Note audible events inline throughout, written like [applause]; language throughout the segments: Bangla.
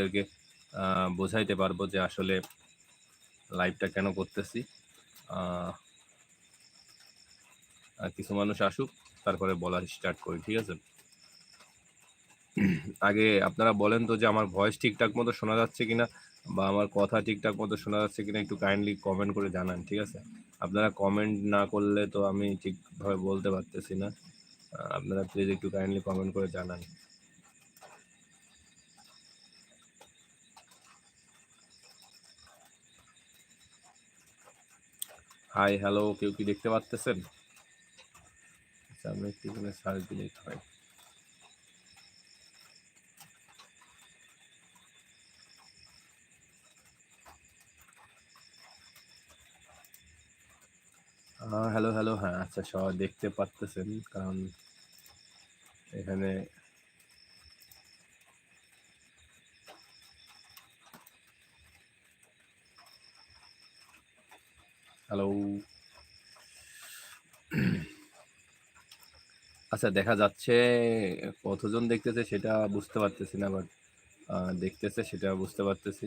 আপনাদেরকে বোঝাইতে পারব যে আসলে লাইভটা কেন করতেছি। কিছু মানুষ আসুক, তারপরে বলা স্টার্ট করি, ঠিক আছে? আগে আপনারা বলেন তো যে আমার ভয়েস ঠিকঠাক মতো শোনা যাচ্ছে কিনা, বা আমার কথা ঠিকঠাক মতো শোনা যাচ্ছে কিনা, একটু কাইন্ডলি কমেন্ট করে জানান, ঠিক আছে? আপনারা কমেন্ট না করলে তো আমি ঠিকভাবে বলতে পারতেছি না। আপনারা প্লিজ একটু কাইন্ডলি কমেন্ট করে জানান। হাই হ্যালো কেউ কি দেখতে পাচ্তেছেন আচ্ছা আমি একটু সার্চ দিলেই তো হয়। হ্যালো হ্যালো হ্যাঁ আচ্ছা সবাই দেখতে পারতেছেন, কারণ এখানে হ্যালো আচ্ছা দেখা যাচ্ছে, কতজন দেখতেছে সেটা বুঝতে পারতেছি না বাট দেখতেছে সেটা বুঝতে পারতেছি।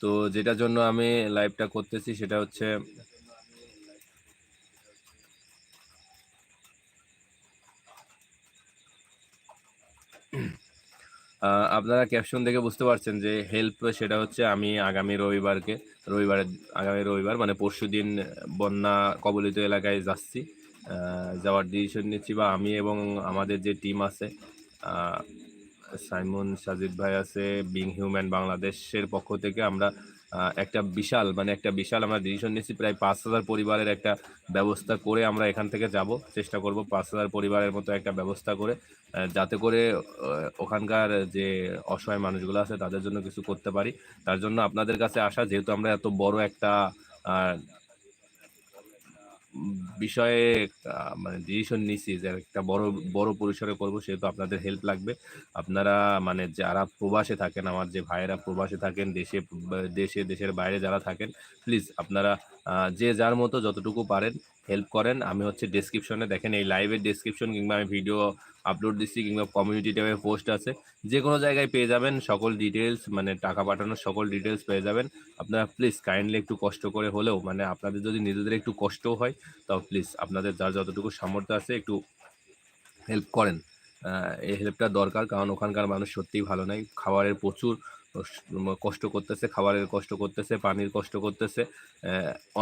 তো যেটার জন্য আমি লাইভটা করতেছি সেটা হচ্ছে আপনারা ক্যাপশন দেখে বুঝতে পারছেন যে হেল্প সেটা হচ্ছে আমি আগামী রবিবারকে রবিবারের আগামী রবিবার মানে পরশু দিন বন্যা কবলিত এলাকায় যাচ্ছি। যাওয়ার ডিসিশন নিচ্ছি বা আমি এবং আমাদের যে টিম আছে সাইমন, সাজিদ ভাই আছে বিং হিউম্যান বাংলাদেশের পক্ষ থেকে আমরা একটা বিশাল মানে একটা বিশাল আমরা ডিসিশন নিচ্ছি প্রায় পাঁচ হাজার পরিবারের একটা ব্যবস্থা করে আমরা এখান থেকে যাব। চেষ্টা করব পাঁচ হাজার পরিবারের মতো একটা ব্যবস্থা করে যাতে করে ওখানকার যে অসহায় মানুষগুলো আছে তাদের জন্য কিছু করতে পারি। তার জন্য আপনাদের কাছে আসা, যেহেতু আমরা এত বড় একটা বিষয়ে মানে ডিসিশন নিছি যে একটা বড় বড় পরিসরে করব, সেহেতু আপনাদের হেল্প লাগবে। আপনারা মানে যারা প্রবাসে থাকেন, আমার যে ভাইয়েরা প্রবাসে থাকেন, দেশে দেশে, দেশের বাইরে যারা থাকেন প্লিজ আপনারা যে যার মতো যতটুকু পারেন হেল্প করেন, আমি হচ্ছে ডেসক্রিপশনে দেখেন, এই লাইভের ডেসক্রিপশন কিংবা আমি ভিডিও আপলোড দিচ্ছি কিংবা কমিউনিটি ট্যাবে পোস্ট আছে। যে কোনো জায়গায় পেয়ে যাবেন, সকল ডিটেলস মানে টাকা পাঠানোর সকল ডিটেলস পেয়ে যাবেন। আপনারা প্লিজ কাইন্ডলি একটু কষ্ট করে হলেও মানে আপনাদের যদি নিজেদের একটু কষ্টও হয় তাও প্লিজ আপনাদের যার যতটুকু সামর্থ্য আছে একটু হেল্প করেন। এই হেল্পটা দরকার, কারণ ওখানকার মানুষ সত্যিই ভালো নাই। খাবারের প্রচুর কষ্ট করতেছে, খাবারের কষ্ট করতেছে, পানির কষ্ট করতেছে।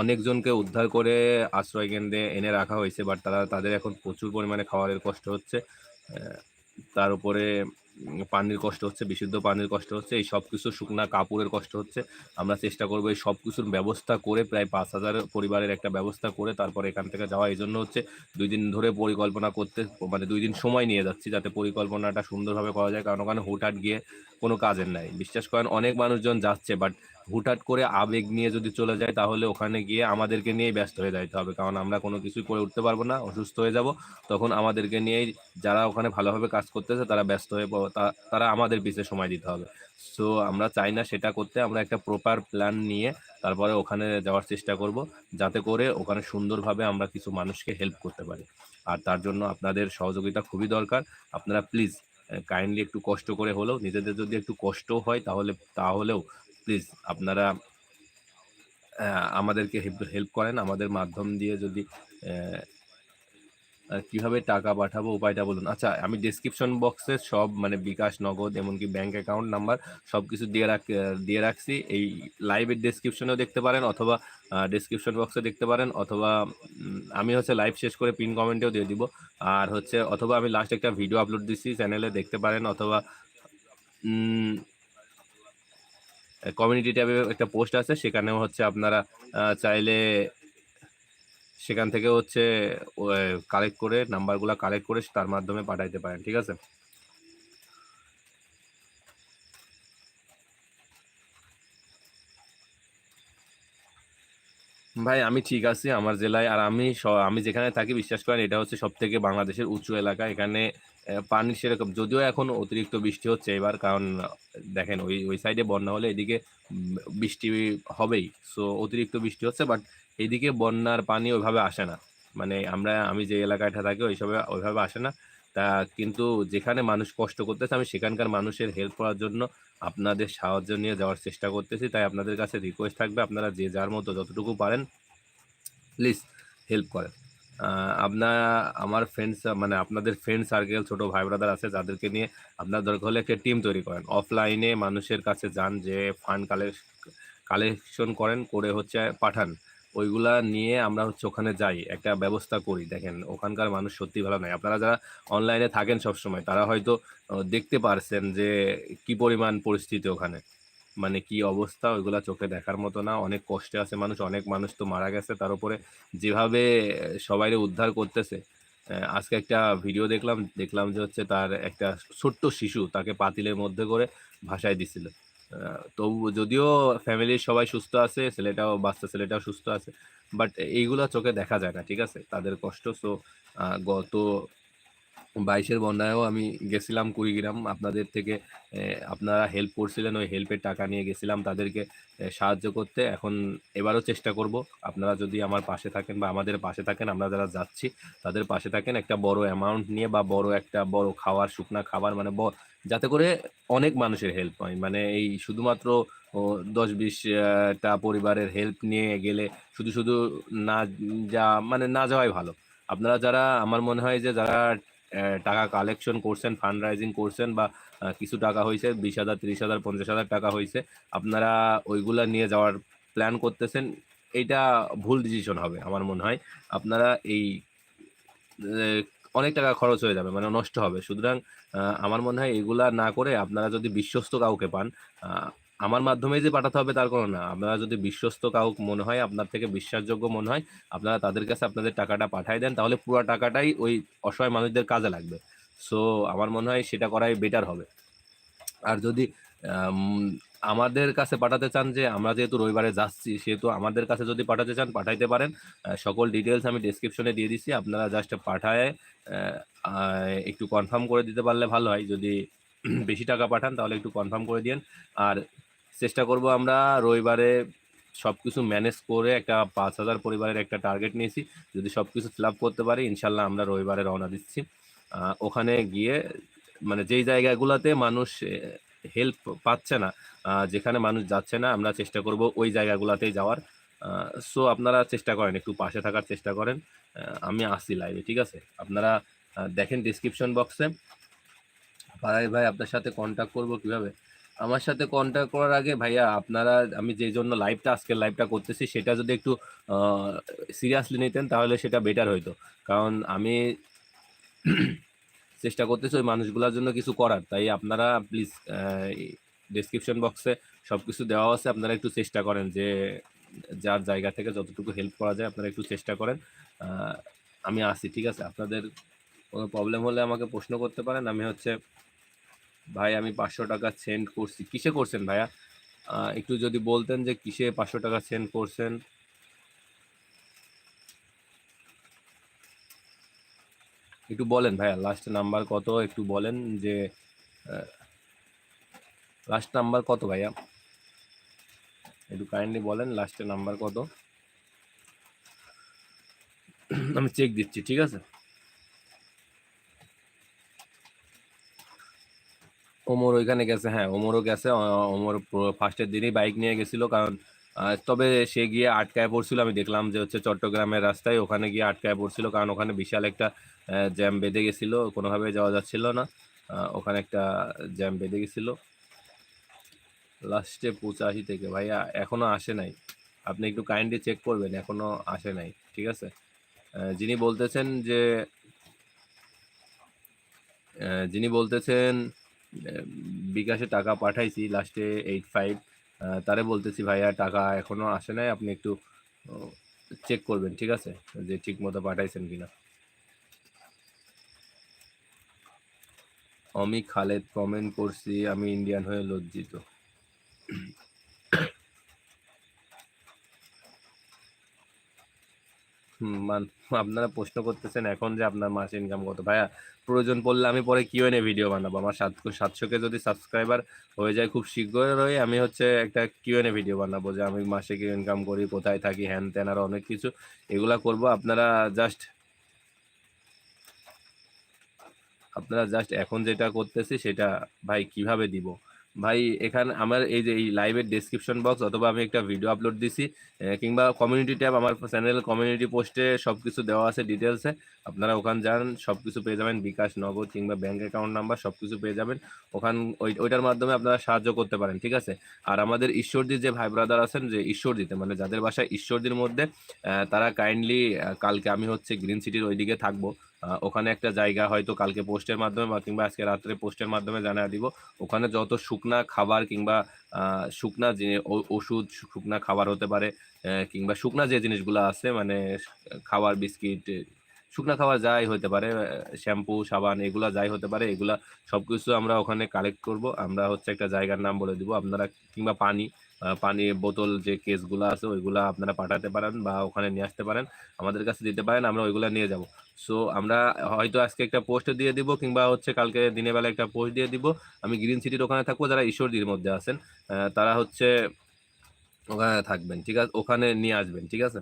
অনেকজনকে উদ্ধার করে আশ্রয় কেন্দ্রে এনে রাখা হয়েছে বাট তারা, তাদের এখন প্রচুর পরিমাণে খাবারের কষ্ট হচ্ছে। তার উপরে পানির কষ্ট হচ্ছে, বিশুদ্ধ পানির কষ্ট হচ্ছে, এই সব কিছু শুকনা কাপড়ের কষ্ট হচ্ছে। আমরা চেষ্টা করব এই সব কিছুর ব্যবস্থা করে প্রায় পাঁচ হাজার পরিবারের একটা ব্যবস্থা করে তারপর এখান থেকে যাওয়া। এই জন্য হচ্ছে দুই দিন ধরে পরিকল্পনা করতে মানে দুই দিন সময় নিয়ে যাচ্ছি যাতে পরিকল্পনাটা সুন্দরভাবে করা যায়। কারণ ওখানে হুটহাট গিয়ে কোনো কাজের নাই। বিশ্বাস করেন, অনেক মানুষজন যাচ্ছে বাট হুটহাট করে আবেগ নিয়ে যদি চলে যায়, তাহলে ওখানে গিয়ে আমাদেরকে নিয়েই ব্যস্ত হয়ে যাইতে হবে। কারণ আমরা কোনো কিছুই করে উঠতে পারব না, অসুস্থ হয়ে যাব। তখন আমাদেরকে নিয়েই যারা ওখানে ভালোভাবে কাজ করতেছে, তারা ব্যস্ত হয়ে তারা আমাদের পিছিয়ে সময় দিতে হবে। সো, আমরা চাই না সেটা করতে, আমরা একটা প্রপার প্ল্যান নিয়ে তারপরে ওখানে যাওয়ার চেষ্টা করব, যাতে করে ওখানে সুন্দরভাবে আমরা কিছু মানুষকে হেল্প করতে পারি। আর তার জন্য আপনাদের সহযোগিতা খুবই দরকার। আপনারা প্লিজ কাইন্ডলি একটু কষ্ট করে হলেও, নিজেদের যদি একটু কষ্ট হয়, তাহলে, তাহলেও প্লিজ আপনারা আমাদেরকে হেল্প করেন। আমাদের মাধ্যম দিয়ে যদি কীভাবে টাকা পাঠাবো উপায়টা বলুন। আচ্ছা আমি ডেসক্রিপশন বক্সে সব মানে বিকাশ, নগদ, এমনকি ব্যাংক অ্যাকাউন্ট নাম্বার সব কিছু দিয়ে রাখ, দিয়ে রাখছি। এই লাইভের ডেসক্রিপশনেও দেখতে পারেন অথবা ডেসক্রিপশন বক্সে দেখতে পারেন অথবা আমি হচ্ছে লাইভ শেষ করে পিন কমেন্টেও দিয়ে দিব। আর হচ্ছে, অথবা আমি লাস্ট একটা ভিডিও আপলোড দিচ্ছি চ্যানেলে দেখতে পারেন অথবা কমিউনিটি ট্যাবে একটা পোস্ট আছে, সেখানেও হচ্ছে আপনারা চাইলে সেখান থেকে হচ্ছে কালেক্ট করে নাম্বারগুলো কালেক্ট করে তার মাধ্যমে পাঠাইতে পারেন, ঠিক আছে? ভাই, আমি ঠিক আছি, আমার জেলায়, আর আমি আমি যেখানে থাকি, বিশ্বাস করেন, এটা হচ্ছে সব থেকে বাংলাদেশের উঁচু এলাকা। এখানে পানি সেরকম। যদিও এখন অতিরিক্ত বৃষ্টি হচ্ছে এবার, কারণ, দেখেন, ওই ওই সাইডে বন্যা হলে এদিকে বৃষ্টি হবেই। সো অতিরিক্ত বৃষ্টি হচ্ছে বাট এদিকে বন্যার পানি ওইভাবে আসে না। মানে আমরা, আমি যে এলাকাটা থাকি, ওইসবে, ওইভাবে আসে না। তা কিন্তু যেখানে মানুষ কষ্ট করতেছে, আমি সেখানকার মানুষের হেল্প করার জন্য আপনাদের সাহায্য নিয়ে যাওয়ার চেষ্টা করতেছি। তাই আপনাদের কাছে রিকোয়েস্ট থাকবে, আপনারা যে যার মতো যতটুকু পারেন প্লিজ হেল্প করেন। আপনারা আমার ফ্রেন্ডস মানে আপনাদের ফ্রেন্ড সার্কেল ছোট ভাই ব্রাদার আছে, যাদেরকে নিয়ে আপনার দরকার হলে একটা টিম তৈরি করেন। অফলাইনে মানুষের কাছে যান, যে ফান্ড কালেকশন করেন, করে হচ্ছে পাঠান। ওইগুলা নিয়ে আমরা হচ্ছে ওখানে যাই, একটা ব্যবস্থা করি। দেখেন, ওখানকার মানুষ সত্যি ভালো নয় আপনারা যারা অনলাইনে থাকেন সব সময় তারা হয়তো দেখতে পারছেন যে কি পরিমাণ পরিস্থিতি ওখানে। মানে কি অবস্থা? ওইগুলা চোখে দেখার মতো না। অনেক কষ্টে আছে মানুষ, অনেক মানুষ তো মারা গেছে। তার উপরে যেভাবে সবাইরে উদ্ধার করতেছে আজকে একটা ভিডিও দেখলাম। দেখলাম যে হচ্ছে তার একটা ছোট্ট শিশু তাকে পাতিলের মধ্যে করে ভাসায় দিছিল। তবু যদিও ফ্যামিলির সবাই সুস্থ আছে, ছেলেটাও, বাচ্চা ছেলেটাও সুস্থ আছে, বাট এইগুলো চোখে দেখা যায় না, ঠিক আছে? তাদের কষ্ট। সো গত বাইশের বন্যায়ও আমি গেছিলাম কুড়িগ্রাম। আপনাদের থেকে আপনারা হেল্প করছিলেন, ওই হেল্পের টাকা নিয়ে গেছিলাম তাদেরকে সাহায্য করতে। এখন এবারও চেষ্টা করব। আপনারা যদি আমার পাশে থাকেন বা আমাদের পাশে থাকেন, আমরা যারা যাচ্ছি, তাদের পাশে থাকেন। একটা বড় অ্যামাউন্ট নিয়ে বা বড় একটা বড় খাওয়ার, শুকনা খাবার মানে যাতে করে অনেক মানুষের হেল্প হয়। মানে এই শুধুমাত্র দশ বিশটা পরিবারের হেল্প নিয়ে গেলে শুধু শুধু না যা মানে না যাওয়াই ভালো। আপনারা যারা, আমার মনে হয় যে যারা টাকা কালেকশন করছেন ফান্ড রাইজিং করছেন বা কিছু টাকা হয়েছে, বিশ হাজার, তিরিশ হাজার, পঞ্চাশ হাজার টাকা হয়েছে, আপনারা ওইগুলা নিয়ে যাওয়ার প্ল্যান করতেছেন, এইটা ভুল ডিসিশন হবে আমার মনে হয়। আপনারা এই অনেক টাকা খরচ হয়ে যাবে মানে নষ্ট হবে। সুতরাং আমার মনে হয় এগুলা না করে আপনারা যদি বিশ্বস্ত কাউকে পান আমার মাধ্যমে যে পাঠাতে হবে তার কোনো না। আপনারা যদি বিশ্বস্ত কাউকে মনে হয়, আপনার থেকে বিশ্বাসযোগ্য মনে হয়, আপনারা তাদের কাছে আপনাদের টাকাটা পাঠাই দেন, তাহলে পুরো টাকাটাই ওই অসহায় মানুষদের কাজে লাগবে। সো আমার মনে হয় সেটা করাই বেটার হবে। আর যদি আমাদের কাছে পাঠাতে চান যে, আমরা যেহেতু রবিবারে যাচ্ছি, সেহেতু আমাদের কাছে যদি পাঠাতে চান, পাঠাইতে পারেন। সকল ডিটেলস আমি ডেসক্রিপশনে দিয়ে দিচ্ছি আপনারা জাস্ট পাঠায় একটু কনফার্ম করে দিতে পারলে ভালো হয়। যদি [clears throat] বেশি টাকা পাঠান, তাহলে একটু কনফার্ম করে দিন আর চেষ্টা করব আমরা রবিবারে সব কিছু ম্যানেজ করে একটা পাঁচ হাজার পরিবারের একটা টার্গেট নিয়েছি। যদি সব কিছু ফিল আপ করতে পারি, ইনশাল্লাহ আমরা রবিবারে রওনা দিচ্ছি। ওখানে গিয়ে মানে যেই জায়গাগুলোতে মানুষ হেল্প পাচ্ছে না যেখানে মানুষ যাচ্ছে না, আমরা চেষ্টা করব ওই জায়গাগুলোতেই যাওয়ার। সো আপনারা চেষ্টা করেন, একটু পাশে থাকার চেষ্টা করেন। আমি আসছি লাইভে ঠিক আছে? আপনারা দেখেন ডিসক্রিপশন বক্সে ভাই ভাই আপনার সাথে কন্ট্যাক্ট করব কীভাবে? আমার সাথে কন্ট্যাক্ট করার আগে, ভাইয়া, আপনারা, আমি যে জন্য লাইভটা আজকের লাইভটা করতেছি, সেটা যদি একটু সিরিয়াসলি নিতেন, তাহলে সেটা বেটার হইতো। কারণ আমি [clears throat] চেষ্টা করতেছি ওই মানুষগুলোর জন্য কিছু করার। তাই আপনারা প্লিজ ডেসক্রিপশন বক্সে সব কিছু দেওয়া আছে, আপনারা একটু চেষ্টা করেন যে, যার জায়গা থেকে যতটুকু হেল্প করা যায়, আপনারা একটু চেষ্টা করেন। আমি আসি, ঠিক আছে? আপনাদের কোনো প্রবলেম হলে আমাকে প্রশ্ন করতে পারেন। আমি হচ্ছে ভাই, আমি পাঁচশো টাকা সেন্ড করছি। কিসে করছেন ভাইয়া? একটু যদি বলতেন যে কিসে পাঁচশো টাকা সেন্ড করছেন। একটু বলেন ভাইয়া লাস্ট নাম্বার কত? একটু বলেন যে লাস্ট নাম্বার কত ভাইয়া? একটু কাইন্ডলি বলেন লাস্টের নাম্বার কত? আমি চেক দিচ্ছি, ঠিক আছে? ওমর ওইখানে গেছে হ্যাঁ ওমরও গেছে ওমর ফার্স্টের দিনই বাইক নিয়ে গেছিল, কারণ তবে সে গিয়ে আটকায় পড়ছিল, আমি দেখলাম যে হচ্ছে চট্টগ্রামের রাস্তায় ওখানে গিয়ে আটকায় পড়ছিল, কারণ ওখানে বিশাল একটা জ্যাম বেঁধে গেছিল, কোনোভাবে যাওয়া যাচ্ছিল না ওখানে একটা জ্যাম বেঁধে গেছিল। লাস্টে পঁচাশি থেকে, ভাইয়া, এখনও আসে নাই। আপনি একটু কাইন্ডলি চেক করবেন, এখনও আসে নাই, ঠিক আছে? যিনি বলতেছেন যে যিনি বলতেছেন বিকাশে টাকা পাঠাইছি লাস্টে এইট ফাইভ তারে বলতেছি, ভাইয়া, টাকা এখনও আসে নাই, আপনি একটু চেক করবেন, ঠিক আছে? যে ঠিক মতো পাঠাইছেন কিনা? আমি খালেদ কমেন্ট করছি, আমি ইন্ডিয়ান হয়ে লজ্জিত হুম, মান- আপনারা প্রশ্ন করতেছেন এখন যে আপনার মাস ইনকাম কত। ভাইয়া, প্রয়োজন পড়লে আমি পরে কিউএনএ ভিডিও বানাবো। আমার সাতশো সাতশোকে যদি সাবস্ক্রাইবার হয়ে যায় খুব শীঘ্রই আমি হচ্ছে একটা কিউএনএ ভিডিও বানাবো যে আমি মাসে কি ইনকাম করি, কোথায় থাকি, হ্যান ত্যান আর অনেক কিছু। এগুলা করব। আপনারা জাস্ট আপনারা জাস্ট এখন যেটা করতেছি সেটা ভাই কীভাবে দিব? ভাই, এখানে আমার এই যে, এই লাইভের ডেসক্রিপশন বক্স অথবা আমি একটা ভিডিও আপলোড দিছি কিংবা কমিউনিটি ট্যাব আমার চ্যানেল কমিউনিটি পোস্টে সব কিছু দেওয়া আছে ডিটেলসে আপনারা ওখান যান সব কিছু পেয়ে যাবেন, বিকাশ, নগদ কিংবা ব্যাঙ্ক অ্যাকাউন্ট নাম্বার সব কিছু পেয়ে যাবেন। ওখান, ওই, ওইটার মাধ্যমে আপনারা সাহায্য করতে পারেন, ঠিক আছে? আর আমাদের ঈশ্বরদীর যে ভাই ব্রাদার আছেন, যে ঈশ্বরদীতে মানে যাদের বাসায় ঈশ্বরদীর মধ্যে তারা কাইন্ডলি কালকে আমি হচ্ছে গ্রিন সিটির ওইদিকে থাকব। ওখানে একটা জায়গা হয়তো কালকে পোস্টের মাধ্যমে বা কিংবা আজকে রাত্রে পোস্টের মাধ্যমে জানা দিব। ওখানে যত শুকনা খাবার কিংবা শুকনা ওষুধ, শুকনা খাবার হতে পারে কিংবা শুকনা যে জিনিসগুলো আছে মানে খাবার, বিস্কিট, শুকনা খাবার যাই হতে পারে শ্যাম্পু, সাবান, এগুলা যাই হতে পারে, এগুলা সবকিছু আমরা ওখানে কালেক্ট করব। আমরা হচ্ছে একটা জায়গার নাম বলে দিব, আপনারা কিংবা পানি পানির বোতল যে কেসগুলো আছে, ওইগুলো আপনারা পাঠাতে পারেন বা ওখানে নিয়ে আসতে পারেন। আমাদের কাছে দিতে পারেন, আমরা ওইগুলো নিয়ে যাব। সো আমরা হয়তো আজকে একটা পোস্ট দিয়ে দিব কিংবা হচ্ছে কালকে দিনের বেলা একটা পোস্ট দিয়ে দিব। আমি গ্রিন সিটির ওখানে থাকব, যারা ঈশ্বরদীর মধ্যে আছেন তারা হচ্ছে ওখানে থাকবেন, ঠিক আছে? ওখানে নিয়ে আসবেন, ঠিক আছে?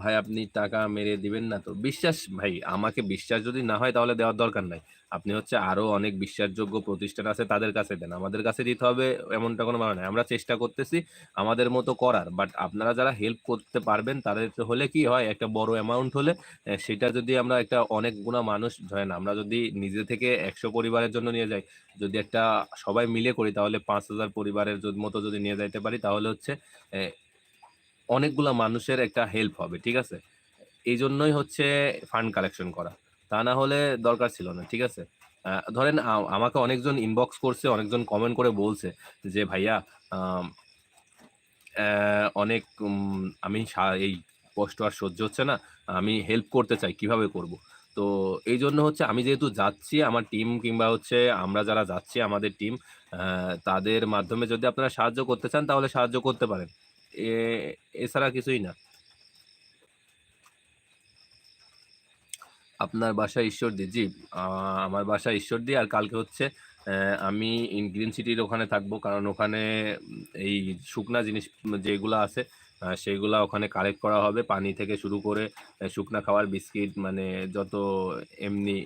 ভাই, আপনি টাকা মেরে দিবেন না তো? বিশ্বাস, ভাই, আমাকে বিশ্বাস যদি না হয় তাহলে দেওয়ার দরকার নাই। আপনি হচ্ছে আরও অনেক বিশ্বাসযোগ্য প্রতিষ্ঠান আছে তাদের কাছে দেন। আমাদের কাছে দিতে হবে এমনটা কোনো মানে নাই আমরা চেষ্টা করতেছি আমাদের মতো করার। বাট আপনারা যারা হেল্প করতে পারবেন, তাদের হলে কি হয়, একটা বড় অ্যামাউন্ট হলে সেটা যদি আমরা একটা অনেক গুণা মানুষ, ধরেন আমরা যদি নিজে থেকে একশো পরিবারের জন্য নিয়ে যাই, যদি একটা সবাই মিলে করি, তাহলে পাঁচ হাজার পরিবারের মতো যদি নিয়ে যাইতে পারি, তাহলে হচ্ছে অনেকগুলা মানুষের একটা হেল্প হবে, ঠিক আছে? এই জন্যই হচ্ছে ফান্ড কালেকশন করা। তা না হলে দরকার ছিল না, ঠিক আছে? ধরেন আমাকে অনেকজন ইনবক্স করছে, অনেকজন কমেন্ট করে বলছে যে, ভাইয়া অনেক আমি এই কষ্ট আর সহ্য হচ্ছে না, আমি হেল্প করতে চাই, কীভাবে করব? তো এই জন্য হচ্ছে আমি যেহেতু যাচ্ছি, আমার টিম কিংবা হচ্ছে আমরা যারা যাচ্ছি, আমাদের টিম তাদের মাধ্যমে যদি আপনারা সাহায্য করতে চান, তাহলে সাহায্য করতে পারেন। এছাড়া কিছুই না। আপনার বাসা ঈশ্বরদী, জি। আমার বাসা ঈশ্বরদী আর কালকে হচ্ছে আমি ইন গ্রিন সিটির ওখানে থাকব। কারণ ওখানে এই শুকনা জিনিস, যেগুলো আছে সেগুলা ওখানে কালেক্ট করা হবে। পানি থেকে শুরু করে শুকনা খাবার, বিস্কিট মানে যত এমনি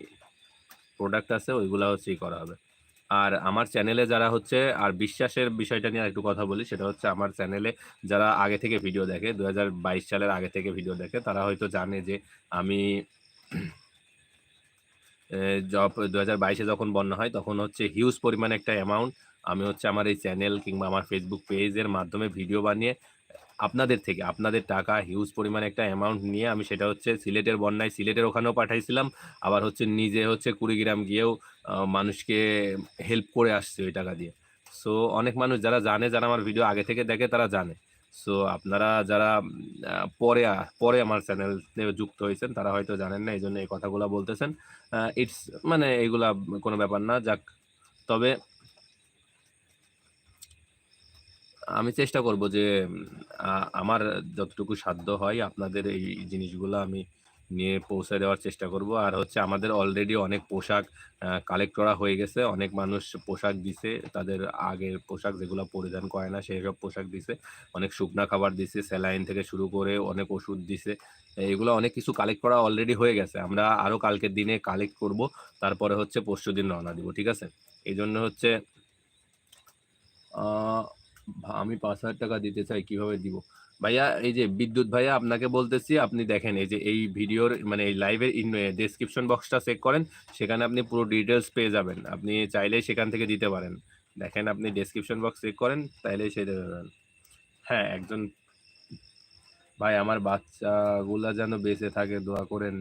প্রোডাক্ট আছে, ওইগুলা হচ্ছে করা হবে। আর আমার চ্যানেলে যারা হচ্ছে, আর বিশ্বাসের বিষয়টা নিয়ে একটু কথা বলি, সেটা হচ্ছে আমার চ্যানেলে যারা আগে থেকে ভিডিও দেখে দু হাজার বাইশ সালের আগে থেকে ভিডিও দেখে, তারা হয়তো জানে যে আমি জব দু হাজার বাইশে যখন বন্যা হয়, তখন হচ্ছে হিউজ পরিমাণে একটা অ্যামাউন্ট আমি হচ্ছে আমার এই চ্যানেল কিংবা আমার ফেসবুক পেজের মাধ্যমে ভিডিও বানিয়ে আপনাদের থেকে, আপনাদের টাকা হিউজ পরিমাণে একটা অ্যামাউন্ট নিয়ে আমি সেটা হচ্ছে সিলেটের বন্যায় সিলেটের ওখানেও পাঠাইছিলাম। আবার হচ্ছে নিজে হচ্ছে কুড়িগ্রাম গিয়েও মানুষকে হেল্প করে আসছে ওই টাকা দিয়ে। সো অনেক মানুষ যারা জানে, যারা আমার ভিডিও আগে থেকে দেখে, তারা জানে। সো আপনারা যারা পরে পরে আমার চ্যানেল যুক্ত হয়েছেন, তারা হয়তো জানেন না এই জন্য এই কথাগুলো বলতেছেন। ইটস মানে এগুলা কোনো ব্যাপার না, যাক। তবে আমি চেষ্টা করব যে আমার যতটুকু সাধ্য হয় আপনাদের এই জিনিসগুলো আমি নিয়ে পৌঁছে দেওয়ার চেষ্টা করব। আর হচ্ছে আমাদের অলরেডি অনেক পোশাক কালেক্ট করা হয়ে গেছে। অনেক মানুষ পোশাক দিছে, তাদের আগের পোশাক যেগুলো পরিধান করে না, সেই সব পোশাক দিছে। অনেক শুকনা খাবার দিছে, স্যালাইন থেকে শুরু করে অনেক ওষুধ দিছে। এগুলো অনেক কিছু কালেক্ট করা অলরেডি হয়ে গেছে। আমরা আরও কালকের দিনে কালেক্ট করব, তারপরে হচ্ছে পরশু দিন রওনা দিব, ঠিক আছে? এই জন্য হচ্ছে আমি পাঁচ হাজার টাকা দিতে চাই, কীভাবে দিব? ভাইয়া, এই যে বিদ্যুৎ ভাইয়া, আপনাকে বলতেছি, আপনি দেখেন, এই যে এই ভিডিওর মানে এই লাইভের ডেসক্রিপশন বক্সটা চেক করেন, সেখানে আপনি পুরো ডিটেলস পেয়ে যাবেন। আপনি চাইলেই সেখান থেকে দিতে পারেন। দেখেন, আপনি ডেসক্রিপশন বক্স চেক করেন, তাইলেই সে দেবে পারেন। হ্যাঁ একজন ভাই, আমার বাচ্চাগুলা যেন বেঁচে থাকে, দোয়া করেন,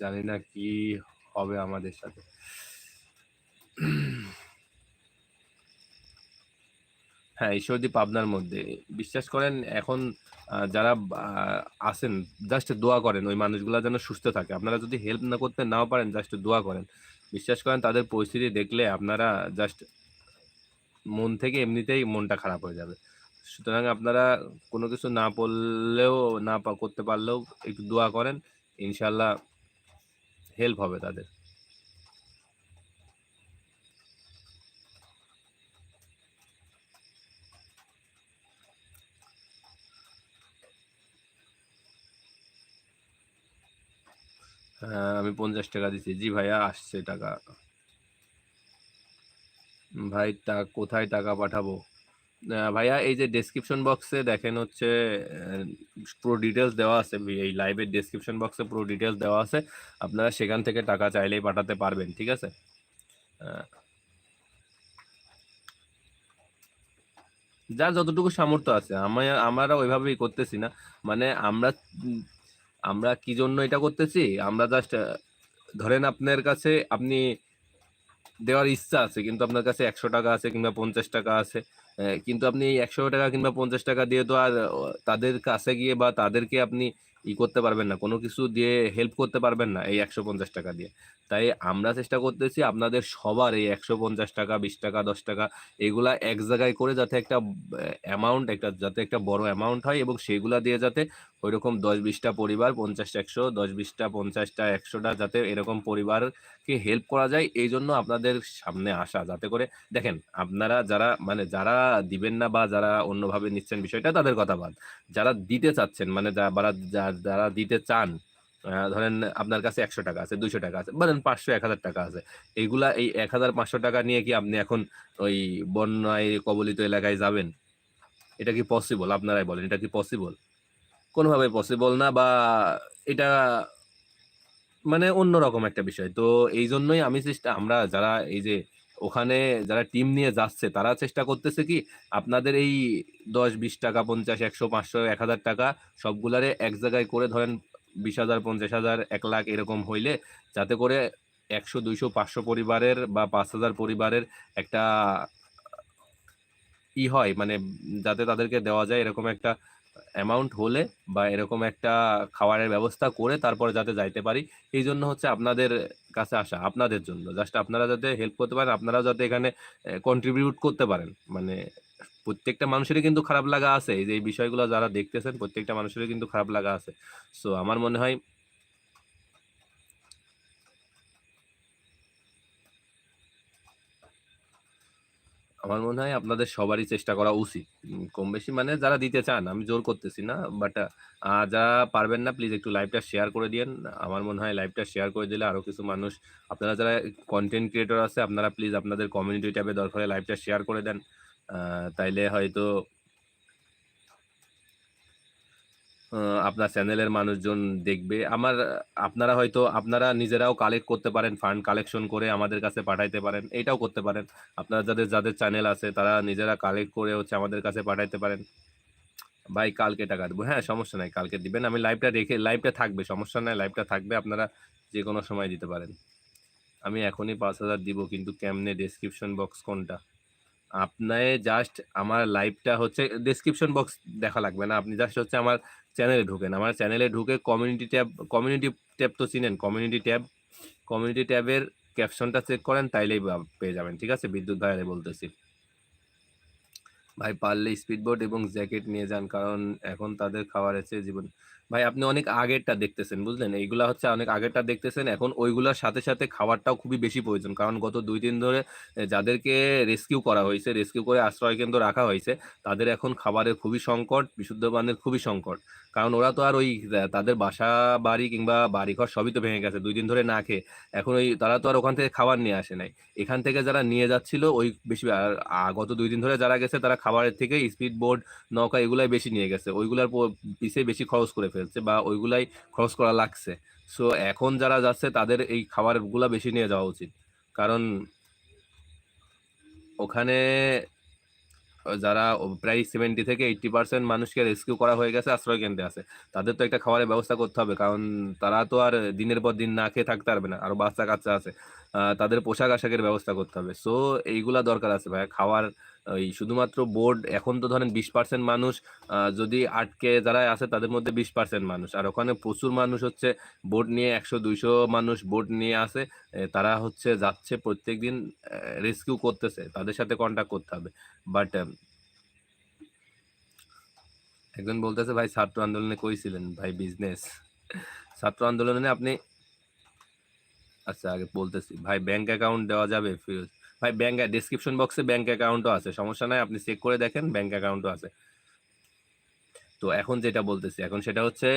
জানি না কি হবে আমাদের সাথে। হ্যাঁ ঈশ্বরদী পাবনার মধ্যে। বিশ্বাস করেন, এখন যারা আছেন জাস্ট দোয়া করেন, ওই মানুষগুলা যেন সুস্থ থাকে। আপনারা যদি হেল্প না করতে নাও পারেন জাস্ট দোয়া করেন। বিশ্বাস করেন, তাদের পরিস্থিতি দেখলে আপনারা জাস্ট মন থেকে এমনিতেই মনটা খারাপ হয়ে যাবে। সুতরাং আপনারা কোনো কিছু না পড়লেও না করতে পারলেও একটু দোয়া করেন ইনশাল্লাহ হেল্প হবে তাদের। আমি পঞ্চাশ টাকা দিচ্ছি জি ভাইয়া, আসছে টাকা ভাই, তা কোথায় টাকা পাঠাবো? ভাইয়া, এই যে ডেসক্রিপশন বক্সে দেখেন হচ্ছে পুরো ডিটেইলস দেওয়া আছে। এই লাইভের ডেসক্রিপশন বক্সে পুরো ডিটেলস দেওয়া আছে। আপনারা সেখান থেকে টাকা চাইলেই পাঠাতে পারবেন। ঠিক আছে? যার যতটুকু সামর্থ্য আছে। আমায়া আমরা ওইভাবেই করতেছি না। মানে আমরা আমরা কি জন্য এটা করতেছি? আমরা জাস্ট ধরেন আপনার কাছে আপনি দেওয়ার ইচ্ছা আছে, কিন্তু আপনার কাছে ৳১০০ আছে কিংবা ৳৫০ আছে। কিন্তু আপনি এই ৳১০০ কিংবা ৳৫০ দিয়ে তো আর তাদের কাছে গিয়ে বা তাদেরকে আপনি ই করতে পারবেন না। কোনো কিছু দিয়ে হেল্প করতে পারবেন না এই ৳১৫০ দিয়ে। তাই আমরা চেষ্টা করতেছি আপনাদের সবার এই ৳১৫০, ৳২০, ৳১০ এগুলা এক জায়গায় করে যাতে একটা অ্যামাউন্ট একটা যাতে একটা বড় অ্যামাউন্ট হয় এবং সেগুলা দিয়ে যাতে ঐরকম ১০-২০ টা পরিবার ৫০-১০০ ১০-২০ পঞ্চাশটা ৫০ টা ১০০ টা যাতে এরকম পরিবারকে হেল্প করা যায় এই জন্য আপনাদের সামনে আসা। যাতে করে দেখেন আপনারা যারা মানে যারা দিবেন না বা যারা অন্যভাবে নিচ্ছেন বিষয়টা তাদের কথা বাদ। যারা দিতে চাচ্ছেন মানে যা যারা দিতে চান ধরেন আপনার কাছে ৳১০০ আছে, ৳২০০ আছে, বলেন ৳৫০০, ৳১০০০ আছে। এইগুলা এই ৳১,৫০০ নিয়ে কি আপনি এখন ওই বন্যায় কবলিত এলাকায় যাবেন? এটা কি পসিবল? আপনারাই বলেন এটা কি পসিবল? কোনোভাবে পসিবল না বা এটা মানে অন্যরকম একটা বিষয়। তো এই জন্যই আমি চেষ্টা আমরা যারা এই যে ওখানে যারা টিম নিয়ে যাচ্ছে তারা চেষ্টা করতেছে কি আপনাদের এই ৳১০, ৳২০, ৳৫০, ৳১০০, ৳৫০০, ৳১,০০০ সবগুলারে এক জায়গায় করে ধরেন বিশ হাজার পঞ্চাশ হাজার এক লাখ এরকম হইলে যাতে করে একশো দুইশো পাঁচশো পরিবারের বা ৫,০০০ পরিবারের একটা ই হয় মানে যাতে তাদেরকে দেওয়া যায় এরকম একটা অ্যামাউন্ট হলে বা এরকম একটা খাওয়ারের ব্যবস্থা করে তারপরে যাতে যাইতে পারি। এই জন্য হচ্ছে আপনাদের কাছে আসা, আপনাদের জন্য। জাস্ট আপনারা যাতে হেল্প করতে পারেন, আপনারা যাতে এখানে কন্ট্রিবিউট করতে পারেন। মানে প্রত্যেকটা মানুষেরই কিন্তু খারাপ লাগা আছে। এই যে এই বিষয়গুলো যারা দেখতেছেন প্রত্যেকটা মানুষেরই কিন্তু খারাপ লাগা আছে। সো আমার মনে হয় আমার মনে হয় আপনাদের সবারই চেষ্টা করা উচিত। কম বেশি মানে যারা দিতে চান, আমি জোর করতেছি না। বাট যারা পারবেন না প্লিজ একটু লাইভটা শেয়ার করে দিন আমার মনে হয় লাইভটা শেয়ার করে দিলে আরও কিছু মানুষ আপনারা যারা কন্টেন্ট ক্রিয়েটর আছে আপনারা প্লিজ আপনাদের কমিউনিটি ট্যাবে দরকার লাইভটা শেয়ার করে দেন। তাইলে হয়তো আপনার চ্যানেলের মানুষজন দেখবে। আমার আপনারা হয়তো আপনারা নিজেরাও কালেক্ট করতে পারেন, ফান্ড কালেকশন করে আমাদের কাছে পাঠাইতে পারেন। এটাও করতে পারেন। আপনারা যাদের, যাদের চ্যানেল আছে তারা নিজেরা কালেক্ট করে হচ্ছে আমাদের কাছে পাঠাইতে পারেন। ভাই কালকে টাকা দিব। হ্যাঁ, সমস্যা নাই। কালকে দিবেন। আমি লাইভটা রেখে লাইভটা থাকবে। সমস্যা নাই। লাইভটা থাকবে। আপনারা যে কোনো সময় দিতে পারেন। আমি এখনই ৫,০০০ দিব কিন্তু কেমনে ডেসক্রিপশন বক্স কোনটা? আপনায়ে জাস্ট আমার লাইভটা হচ্ছে ডেসক্রিপশন বক্স দেখা লাগবে না। আপনি জাস্ট হচ্ছে আমার চ্যানেলে ঢুকেন। আমার চ্যানেলে ঢুকে কমিউনিটি ট্যাব কমিউনিটি ট্যাব তো চিনেন? কমিউনিটি ট্যাব, কমিউনিটি ট্যাবের ক্যাপশনটা চেক করেন তাইলেই পেয়ে যাবেন। ঠিক আছে? বিদ্যুৎ ভাইয়ারে বলতেছি। ভাই পারলে স্পিডবোট এবং জ্যাকেট নিয়ে যান। কারণ এখন তাদের খাবারের চেয়ে জীবন ভাই আপনি অনেক আগেরটা দেখতেছেন, বুঝলেন? এইগুলা হচ্ছে অনেক আগেরটা দেখতেছেন। এখন ওইগুলার সাথে, সাথে খাবারটাও খুবই বেশি প্রয়োজন। কারণ গত দুই দিন ধরে যাদেরকে রেস্কিউ করা হয়েছে রেস্কিউ করে আশ্রয় কেন্দ্র রাখা হয়েছে তাদের এখন খাবারের খুবই সংকট, বিশুদ্ধ পানের খুবই সংকট। কারণ ওরা তো আর ওই তাদের বাসা-বাড়ি কিংবা বাড়িঘর সবই তো ভেঙে গেছে দুই দিন ধরে না খেয়ে। এখন ওই তারা তো আর ওখান থেকে খাবার নিয়ে আসে নাই। এখান থেকে যারা নিয়ে যাচ্ছিল ওই বেশি আর গত ২ দিন ধরে যারা গেছে তারা খাবারের থেকে স্পিডবোট, নৌকা এগুলাই বেশি নিয়ে গেছে। ওইগুলার প পিছে বেশি খরচ করে ফেলছে বা ওইগুলাই খরচ করা লাগছে। সো এখন যারা যাচ্ছে তাদের এই খাবারগুলা বেশি নিয়ে যাওয়া উচিত। কারণ ওখানে যারা প্রায় 70 থেকে 80% মানুষকে রেস্কিউ করা হয়ে গেছে, আশ্রয় কেন্দ্রে আছে। তাদের তো একটা খাবারের ব্যবস্থা করতে হবে। কারণ তারা তো আর দিনের পর দিন না খেয়ে থাকতে পারবে না। আরও বাচ্চা-কাচ্চা আছে। তাদের পোশাক-আশাকের ব্যবস্থা করতে হবে। সো এইগুলা দরকার আছে ভাই খাওয়ার ওই শুধুমাত্র বোর্ড এখন তো ধরেন 20% মানুষ যদি আটকে যারা আছে তাদের মধ্যে 20% মানুষ। আর ওখানে প্রচুর মানুষ হচ্ছে বোর্ড নিয়ে একশো দুইশো মানুষ বোর্ড নিয়ে আসে তারা হচ্ছে যাচ্ছে প্রত্যেকদিন অ্যা রেস্কিউ করতেছে। তাদের সাথে কনট্যাক্ট করতে হবে। বাট একজন বলতেছে, ভাই, ছাত্র আন্দোলনে কইছিলেন ভাই বিজনেস। ছাত্র আন্দোলনে আপনি আচ্ছা আগে বলতেছি। ভাই ব্যাংক অ্যাকাউন্ট দেওয়া যাবে? ফিরোজ ভাই ব্যাংক ডেসক্রিপশন বক্সে ব্যাংক অ্যাকাউন্টও আছে। সমস্যা নাই। আপনি চেক করে দেখেন ব্যাংক অ্যাকাউন্টও আছে। তো এখন যেটা বলতেছি, এখন সেটা হচ্ছে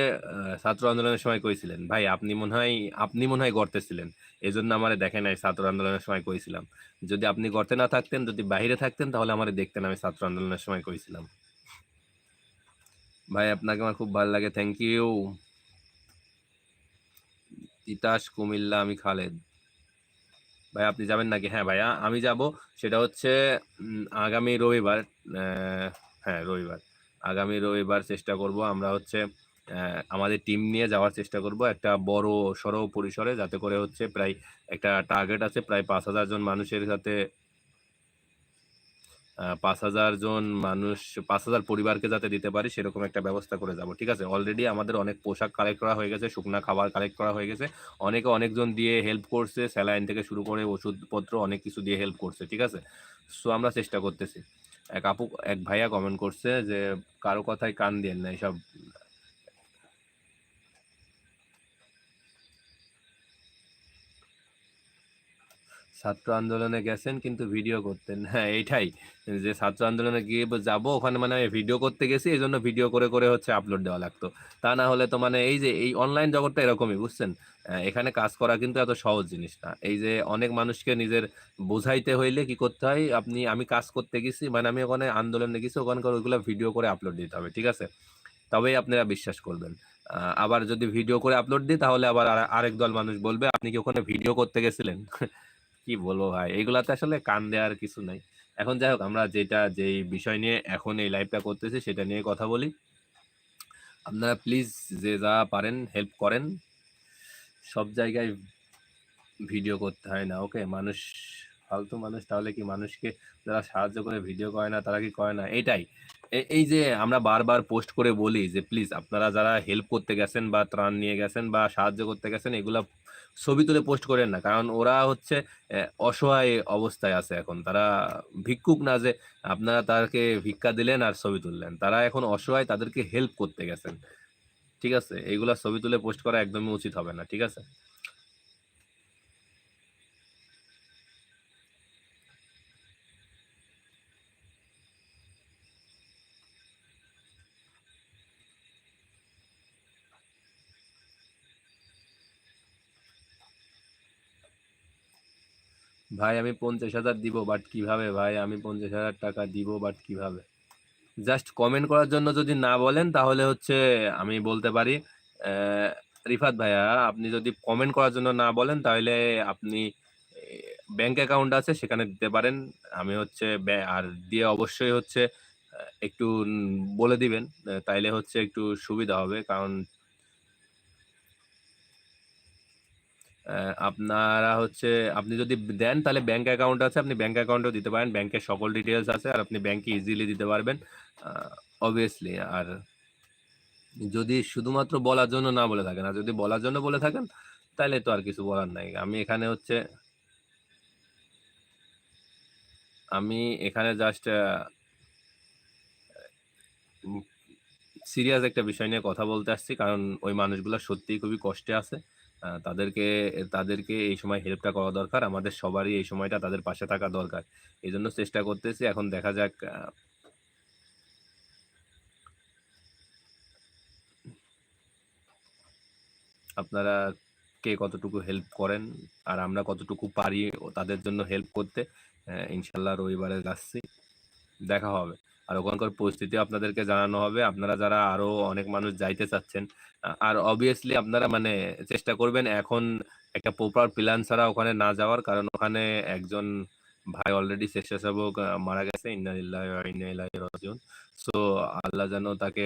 ছাত্র আন্দোলনের সময় কইছিলেন ভাই, আপনি মনে হয়, আপনি মনে হয় গর্তে ছিলেন এই জন্য আমার দেখে নাই, ছাত্র আন্দোলনের সময় কইছিলাম যদি আপনি গর্তে না থাকতেন, যদি বাইরে থাকতেন, তাহলে আমার দেখতেন আমি ছাত্র আন্দোলনের সময় কইছিলাম ভাই, আপনাকে আমার খুব ভালো লাগে থ্যাংক ইউ তিতাস কুমিল্লা, আমি খালেদ ভাই, আপনি যাবেন নাকি? হ্যাঁ ভাইয়া, আমি যাব। সেটা হচ্ছে আগামী রবিবার হ্যাঁ রবিবার। আগামী রবিবার চেষ্টা করব আমরা হচ্ছে আমাদের টিম নিয়ে যাওয়ার চেষ্টা করব একটা বড় সড়ো পরিসরে, যাতে করে হচ্ছে প্রায় একটা টার্গেট আছে প্রায় পাঁচ হাজার জন মানুষের সাথে পাঁচ হাজার জন মানুষ, পাঁচ হাজার পরিবারকে যাতে দিতে পারি, সেরকম একটা ব্যবস্থা করে যাব, ঠিক আছে? অলরেডি আমাদের অনেক পোশাক কালেক্ট করা হয়ে গেছে, শুকনো খাবার কালেক্ট করা হয়ে গেছে। অনেকে অনেকজন দিয়ে হেল্প করছে, স্যালাইন থেকে শুরু করে ওষুধপত্র অনেক কিছু দিয়ে হেল্প করছে, ঠিক আছে? সো আমরা চেষ্টা করতেছি। এক আপু, এক ভাইয়া কমেন্ট করছে যে, কারও কথায় কান দিয়েন না এইসব ছাত্র আন্দোলনে গেছেন কিন্তু ভিডিও করতেন। [laughs] হ্যাঁ এইটাই। যে ছাত্র আন্দোলনে গিয়ে যাব, ওখানে মানে আমি ভিডিও করতে গেছি এই জন্য ভিডিও করে করে হচ্ছে আপলোড দেওয়া লাগতো। তা না হলে তো মানে এই যে, এই অনলাইন জগৎটা এরকমই, বুঝছেন? এখানে কাজ করা কিন্তু এত সহজ জিনিস না। এই যে অনেক মানুষকে নিজের বোঝাইতে হইলে কি করতে হয়, আপনি, আমি কাজ করতে গেছি মানে আমি ওখানে আন্দোলনে গেছি, ওখানকার ওইগুলো ভিডিও করে আপলোড দিতে হবে, ঠিক আছে? তবেই আপনারা বিশ্বাস করবেন। আবার যদি ভিডিও করে আপলোড দিই, তাহলে আবার আর- আরেক দল মানুষ বলবে, আপনি কি ওখানে ভিডিও করতে গেছিলেন? [laughs] কি বলব ভাই? এগুলাতে আসলে কান দেওয়ার কিছু নাই। এখন যাই হোক, আমরা যেটা, যেই বিষয় নিয়ে এখন এই লাইভটা করতেছি সেটা নিয়ে কথা বলি। আপনারা প্লিজ যে যা পারেন হেল্প করেন। সব জায়গায় ভিডিও করতে হয় না ওকে মানুষ, ফালতু মানুষ, তাহলে কি মানুষকে যারা সাহায্য করে ভিডিও করে না, তারা কি করে না? এটাই। এই যে আমরা বারবার পোস্ট করে বলি যে প্লিজ আপনারা যারা হেল্প করতে গেছেন বা ত্রাণ নিয়ে গেছেন বা সাহায্য করতে গেছেন, এগুলা ছবি তুলে পোস্ট করেন না। কারণ ওরা হচ্ছে অসহায় অবস্থায় আছে এখন। তারা ভিক্ষুক না যে আপনারা তাকে ভিক্ষা দিলেন আর ছবি তুললেন। তারা এখন অসহায়, তাদেরকে হেল্প করতে গেছেন। ঠিক আছে? এইগুলা ছবি তুলে পোস্ট করা একদমই উচিত হবে না। ঠিক আছে? ভাই, আমি পঞ্চাশ হাজার দিব বাট কীভাবে ভাই? আমি পঞ্চাশ হাজার টাকা দিব বাট কীভাবে? জাস্ট কমেন্ট করার জন্য যদি না বলেন, তাহলে হচ্ছে আমি বলতে পারি রিফাত ভাইয়া, আপনি যদি কমেন্ট করার জন্য না বলেন, তাহলে আপনি ব্যাংক অ্যাকাউন্ট আছে, সেখানে দিতে পারেন। আমি হচ্ছে আর দিয়ে অবশ্যই হচ্ছে একটু বলে দিবেন তাইলে হচ্ছে একটু সুবিধা হবে, কারণ আপনারা হচ্ছে, আপনি যদি দেন তাহলে ব্যাংক অ্যাকাউন্ট আছে, আপনি ব্যাংক অ্যাকাউন্টও দিতে পারেন। ব্যাংকের সকল ডিটেলস আছে আর আপনি ব্যাংকে ইজিলি দিতে পারবেন অবভিয়াসলি আর যদি শুধুমাত্র বলার জন্য না বলে থাকেন, আর যদি বলার জন্য বলে থাকেন, তাহলে তো আর কিছু বলার নাই। আমি এখানে হচ্ছে, আমি এখানে জাস্ট সিরিয়াস একটা বিষয় নিয়ে কথা বলতে আসছি, কারণ ওই মানুষগুলো সত্যিই খুবই কষ্টে আছে। তাদেরকে তাদেরকে এই সময় হেল্পটা করা দরকার। আমাদের সবারই এই সময়টা তাদের পাশে থাকা দরকার। এই জন্য চেষ্টা করতেছি, এখন দেখা যাক আপনারা কে কতটুকু হেল্প করেন আর আমরা কতটুকু পারি তাদের জন্য হেল্প করতে। ইনশাল্লাহ রবিবারে যাচ্ছি। দেখা হবে। আর ওখানকার পরিস্থিতি আপনাদেরকে জানানো হবে। আপনারা যারা আরও অনেক মানুষ যাইতে চাচ্ছেন আর অবভিয়াসলি আপনারা মানে চেষ্টা করবেন এখন একটা প্রপার প্ল্যান ছাড়া ওখানে না যাওয়ার। কারণ ওখানে একজন ভাই অলরেডি স্বেচ্ছাসেবক মারা গেছে। ইন্না সো আল্লাহ যেন তাকে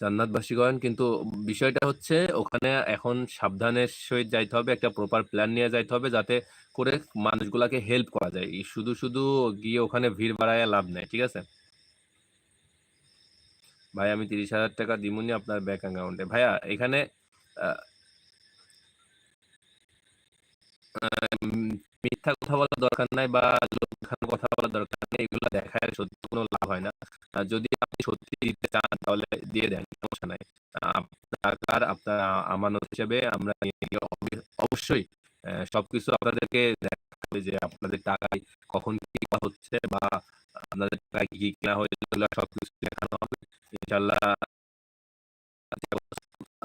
জান্নাতবাসী করেন কিন্তু বিষয়টা হচ্ছে ওখানে এখন সাবধানের সহিত যাইতে হবে, একটা প্রপার প্ল্যান নিয়ে যাইতে হবে যাতে করে মানুষগুলাকে হেল্প করা যায়। শুধু শুধু গিয়ে ওখানে ভিড় বাড়ায় লাভ নেই, ঠিক আছে? ভাই, আমি তিরিশ হাজার টাকা দিমুনি আপনার ব্যাংক অ্যাকাউন্টে ভাইয়া, এখানে মিথ্যা কথা বলার দরকার নাই বা লোক দেখানোর কথা বলার দরকার নেই, এগুলো দেখায় সত্যি কোনো লাভ হয় না। যদি আপনি সত্যি দিতে চান, তাহলে দিয়ে দেন, সমস্যা নাই। টাকার আপনার আমানত হিসেবে আমরা অবশ্যই সবকিছু আপনাদেরকে দেখাবে যে আপনাদের টাকায় কখন কি হচ্ছে বা আপনাদের টাকায় কি কেনা এগুলো সবকিছু দেখানো হবে। ইনশাল্লাহ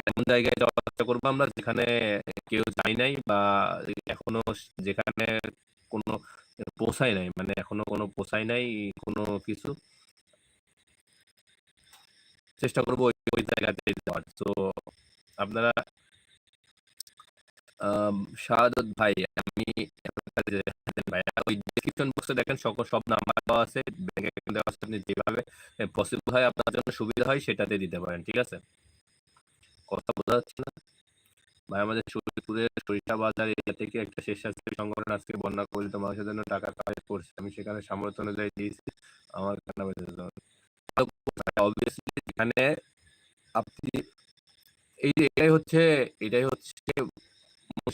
এমন জায়গায় যাওয়ার চেষ্টা করব আমরা যেখানে কেউ যাই নাই বা এখনও যেখানে কোনো পৌঁছায় নাই মানে এখনও কোনো পৌঁছায় নাই, কোনো কিছু। চেষ্টা করব ওই জায়গাতে যাওয়ার। তো আপনারা শাহাদত ভাই, আমি দেখেন সকল সব নাম্বার দেওয়া আছে ব্যাংক অ্যাকাউন্ট দেওয়া আছে, আপনি যেভাবে পসিবল হয় আপনার জন্য সুবিধা হয় সেটাতে দিতে পারেন, ঠিক আছে? কথা বোঝা যাচ্ছে না। ভাই, আমাদের শরীরপুরের সরিষা বাজার এরিয়া থেকে একটা স্বেচ্ছাসেবী সংগঠন আজকে বন্যা কবলিত মানুষের জন্য টাকা কালেক্ট করছে। আমি সেখানে সামর্থ্য অনুযায়ী দিয়েছি। আমার অবভিয়াসলি এখানে আপনি এই যে এটাই হচ্ছে এটাই হচ্ছে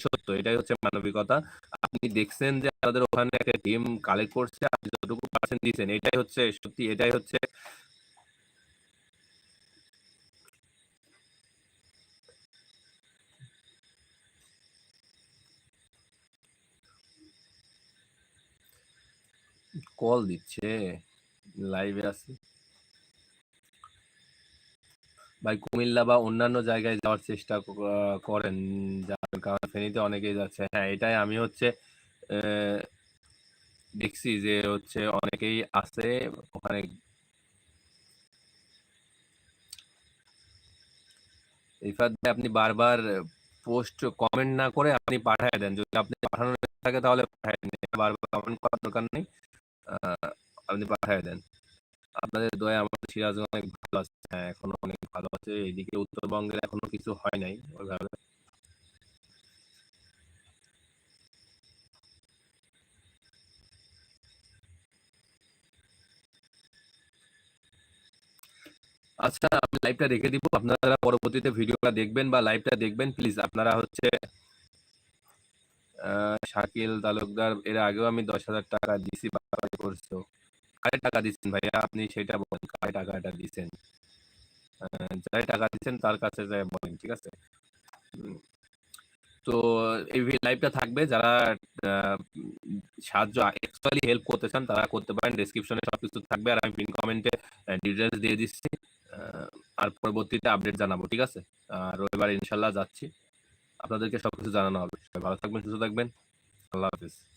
সত্য, এটাই হচ্ছে মানবিকতা। আপনি দেখছেন যে আমাদের ওখানে একটা টিম কালেক্ট করছে, আপনি যতটুকু পার্সেন্ট দিয়েছেন, এটাই হচ্ছে সত্যি, এটাই হচ্ছে কল দিচ্ছে লাইভে আছি। ভাই, কুমিল্লা বা অন্যান্য জায়গায় যাওয়ার চেষ্টা করেন। যার কারণে ফেনীতে অনেকেই যাচ্ছে। হ্যাঁ এটাই আমি হচ্ছে দেখছি যে হচ্ছে অনেকেই আছে, ওখানে ইফাত আপনি বারবার পোস্ট কমেন্ট না করে আপনি পাঠায় দেন। যদি আপনি পাঠানোর থাকে তাহলে পাঠায় দেন। বারবার কমেন্ট করার দরকার নেই। আপনি পাঠায় দেন। আপনাদের দয়া, আমাদের সিরাজ অনেক ভালো আছে। হ্যাঁ এখনও অনেক ভালো আছে। এইদিকে উত্তরবঙ্গের এখনও কিছু হয় নাই ওইভাবে। আচ্ছা আমি লাইভটা রেখে দিব। আপনারা পরবর্তীতে ভিডিওটা দেখবেন বা লাইভটা দেখবেন প্লিজ আপনারা হচ্ছে শাকিল তালুকদার, এর আগেও আমি দশ হাজার টাকা দিছি করছ। কারে টাকা দিচ্ছেন ভাইয়া? আপনি সেটা বলেন, কারে টাকাটা দিচ্ছেন? যারা টাকা দিচ্ছেন, তার কাছে যাই বলেন, ঠিক আছে? তো এই লাইভটা থাকবে, যারা সাহায্য অ্যাকচুয়ালি হেল্প করতে চান, তারা করতে পারেন। ডিসক্রিপশনে সব কিছু থাকবে, আর আমি পিন কমেন্টে ডিটেলস দিয়ে দিচ্ছি। আর পরবর্তীতে আপডেট জানাব, ঠিক আছে? রবিবার ইনশাল্লাহ যাচ্ছি। আপনাদেরকে সবকিছু জানানো হবে। ভালো থাকবেন সুস্থ থাকবেন। আল্লাহ হাফিজ।